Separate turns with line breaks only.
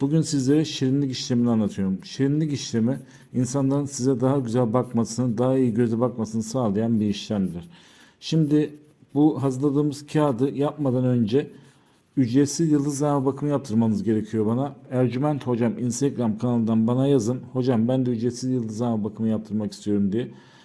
Bugün sizlere şirinlik işlemini anlatıyorum. Şirinlik işlemi insanların size daha güzel bakmasını, daha iyi göze bakmasını sağlayan bir işlemdir. Şimdi bu hazırladığımız kağıdı yapmadan önce ücretsiz yıldızlama bakımı yaptırmanız gerekiyor bana. Ercüment Hocam Instagram kanalından bana yazın. Hocam ben de ücretsiz yıldızlama bakımı yaptırmak istiyorum diye.